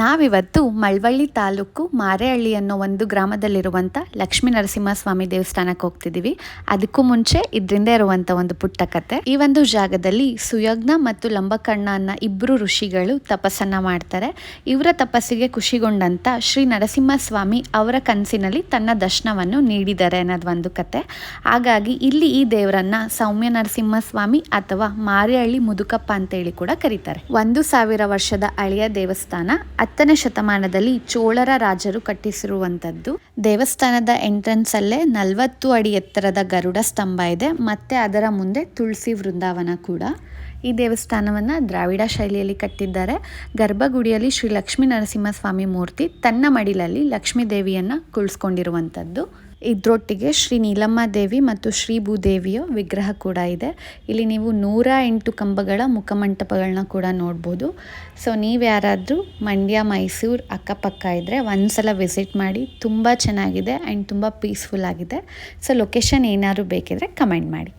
ನಾವಿವತ್ತು ಮಳವಳ್ಳಿ ತಾಲೂಕು ಮಾರೇಹಳ್ಳಿ ಅನ್ನೋ ಒಂದು ಗ್ರಾಮದಲ್ಲಿರುವಂಥ ಲಕ್ಷ್ಮೀ ನರಸಿಂಹಸ್ವಾಮಿ ದೇವಸ್ಥಾನಕ್ಕೆ ಹೋಗ್ತಿದ್ದೀವಿ. ಅದಕ್ಕೂ ಮುಂಚೆ ಇದರಿಂದ ಇರುವಂಥ ಒಂದು ಪುಟ್ಟ ಕತೆ. ಈ ಒಂದು ಜಾಗದಲ್ಲಿ ಸುಯಜ್ಞ ಮತ್ತು ಲಂಬಕಣ್ಣ ಅನ್ನ ಇಬ್ಬರು ಋಷಿಗಳು ತಪಸ್ಸನ್ನ ಮಾಡ್ತಾರೆ. ಇವರ ತಪಸ್ಸಿಗೆ ಖುಷಿಗೊಂಡಂತ ಶ್ರೀ ನರಸಿಂಹಸ್ವಾಮಿ ಅವರ ಕನಸಿನಲ್ಲಿ ತನ್ನ ದರ್ಶನವನ್ನು ನೀಡಿದ್ದಾರೆ ಅನ್ನೋದು ಒಂದು ಕತೆ. ಹಾಗಾಗಿ ಇಲ್ಲಿ ಈ ದೇವರನ್ನ ಸೌಮ್ಯ ನರಸಿಂಹಸ್ವಾಮಿ ಅಥವಾ ಮಾರೇಹಳ್ಳಿ ಮುದುಕಪ್ಪ ಅಂತೇಳಿ ಕೂಡ ಕರೀತಾರೆ. ಒಂದು ಸಾವಿರ ವರ್ಷದ ಹಳೆಯ ದೇವಸ್ಥಾನ ಹತ್ತನೇ ಶತಮಾನದಲ್ಲಿ ಚೋಳರ ರಾಜರು ಕಟ್ಟಿಸಿರುವಂಥದ್ದು. ದೇವಸ್ಥಾನದ ಎಂಟ್ರೆನ್ಸ್ ಅಲ್ಲೇ ನಲವತ್ತು ಅಡಿ ಎತ್ತರದ ಗರುಡ ಸ್ತಂಭ ಇದೆ. ಮತ್ತೆ ಅದರ ಮುಂದೆ ತುಳಸಿ ವೃಂದಾವನ ಕೂಡ ಈ ದೇವಸ್ಥಾನವನ್ನು ದ್ರಾವಿಡ ಶೈಲಿಯಲ್ಲಿ ಕಟ್ಟಿದ್ದಾರೆ. ಗರ್ಭಗುಡಿಯಲ್ಲಿ ಶ್ರೀ ಲಕ್ಷ್ಮೀ ನರಸಿಂಹಸ್ವಾಮಿ ಮೂರ್ತಿ ತನ್ನ ಮಡಿಲಲ್ಲಿ ಲಕ್ಷ್ಮೀ ದೇವಿಯನ್ನು ಕುಳಿಸ್ಕೊಂಡಿರುವಂಥದ್ದು. ಇದರೊಟ್ಟಿಗೆ ಶ್ರೀ ನೀಲಮ್ಮ ದೇವಿ ಮತ್ತು ಶ್ರೀ ಭೂದೇವಿಯ ವಿಗ್ರಹ ಕೂಡ ಇದೆ. ಇಲ್ಲಿ ನೀವು ನೂರ ಎಂಟು ಕಂಬಗಳ ಮುಖಮಂಟಪಗಳನ್ನ ಕೂಡ ನೋಡ್ಬೋದು. ಸೊ ನೀವು ಯಾರಾದರೂ ಮಂಡ್ಯ, ಮೈಸೂರು ಅಕ್ಕಪಕ್ಕ ಇದ್ದರೆ ಒಂದ್ಸಲ ವಿಸಿಟ್ ಮಾಡಿ ತುಂಬ ಚೆನ್ನಾಗಿದೆ ಆ್ಯಂಡ್ ತುಂಬ ಪೀಸ್ಫುಲ್ ಆಗಿದೆ. ಸೊ ಲೊಕೇಶನ್ ಏನಾದರೂ ಬೇಕಿದ್ರೆ ಕಮೆಂಟ್ ಮಾಡಿ.